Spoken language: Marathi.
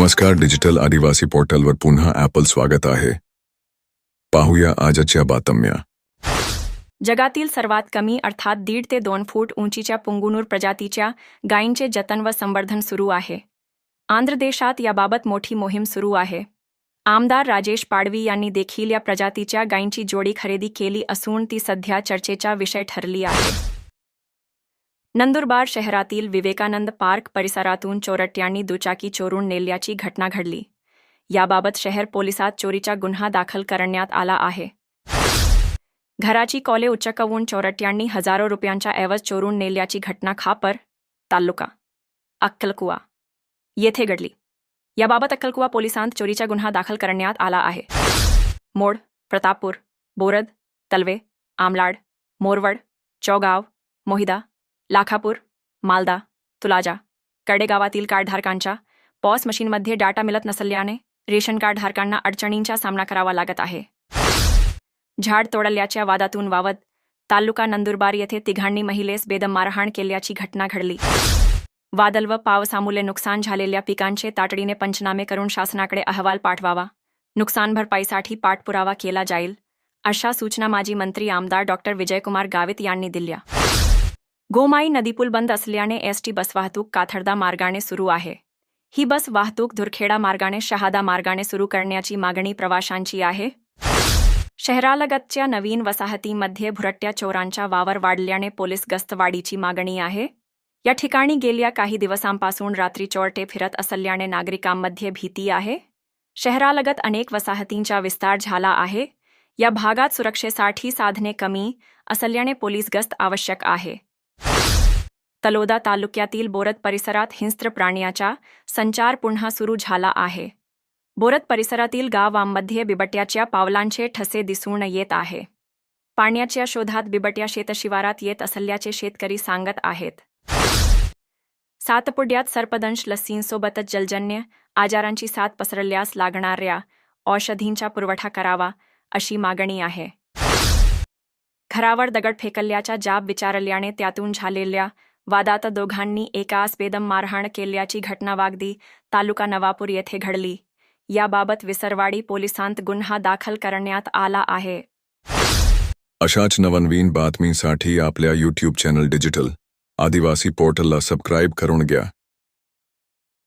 नमस्कार डिजिटल आदिवासी पोर्टलवर पुन्हा ॲपल स्वागत आहे. पाहूया आजच्या बातम्या. जगातील सर्वात कमी, अर्थात दीड ते दोन फूट उंचीच्या पुंगुनूर प्रजातीच्या गायींचे जतन व संवर्धन सुरू आहे. आंध्र देशात याबाबत मोठी मोहीम सुरू आहे. आमदार राजेश पाडवी यांनी देखील या प्रजातीच्या गायींची जोडी खरेदी केली असून ती सध्या चर्चेचा विषय ठरली आहे. नंदुरबार शहरातील विवेकानंद पार्क परिसरातून चोरट्यांनी दुचाकी चोरून नेल्याची घटना घडली. याबाबत शहर पोलिसात चोरीचा गुन्हा दाखल करण्यात आला आहे. घराची कॉले उच्चकवून चोरट्यांनी हजारो रुपयांच्या ऐवज चोरून नेल्याची घटना खापर तालुका अक्कलकुवा येथे घडली. याबाबत अक्कलकुवा पोलिसांत चोरीचा गुन्हा दाखल करण्यात आला आहे. मोड प्रतापपूर बोरद तलवे आमलाड मोरवड चौगाव मोहिदा लाखापूर मालदा तुलाजा कडेगावातील कार्डधारकांच्या पॉस मशीनमध्ये डाटा मिळत नसल्याने रेशन कार्डधारकांना अडचणींचा सामना करावा लागत आहे. झाड तोडल्याच्या वादातून वावत तालुका नंदुरबार येथे तिघांनी महिलेस बेदम मारहाण केल्याची घटना घडली. वादल व पावसामुळे नुकसान झालेल्या पिकांचे तातडीने पंचनामे करून शासनाकडे अहवाल पाठवावा. नुकसान भरपाईसाठी पाठपुरावा केला जाईल अशा सूचना माजी मंत्री आमदार डॉक्टर विजयकुमार गावित यांनी दिल्या. गोमाई नदीपूल बंद असल्याने एसटी बस वाहतूक काथरदा मार्गाने सुरू आहे. ही बस वाहतूक धुरखेडा मार्गाने शहादा मार्गाने सुरू करण्याची मागणी प्रवाशांची आहे. शहरालगतच्या नवीन वसाहतीमध्ये भुरट्या चोरांचा वावर वाढल्याने पोलीस गस्तवाढीची मागणी आहे. या ठिकाणी गेल्या काही दिवसांपासून रात्री चोरटे फिरत असल्याने नागरिकांमध्ये भीती आहे. शहरालगत अनेक वसाहतींचा विस्तार झाला आहे. या भागात सुरक्षेसाठी साधने कमी असल्याने पोलीस गस्त आवश्यक आहे. तलोदा तालुक्यातील बोरत परिसरात हिंस्त्र प्राण्याचा संचार पुन्हा सुरू झाला आहे. बोरत परिसरातील गावांमध्ये बिबट्याच्या पावलांचे ठसे दिसून येत आहे. पाण्याच्या शोधात बिबट्या शेतशिवारात येत असल्याचे शेतकरी सांगत आहेत. सातपुड्यात सर्पदंश लसींसोबतच जलजन्य आजारांची साथ पसरल्यास लागणाऱ्या औषधींचा पुरवठा करावा अशी मागणी आहे. घरावर दगड फेकल्याचा जाब विचारल्याने त्यातून झालेल्या वादात दोघांनी एकास बेदम मारहाण केल्याची घटना वागदी तालुका नवापूर येथे घडली. याबाबत विसरवाडी पोलिसांत गुन्हा दाखल करण्यात आला आहे. अशाच नवनवीन बातमीसाठी आपल्या यूट्यूब चॅनल डिजिटल आदिवासी पोर्टलला सबस्क्राईब करून घ्या.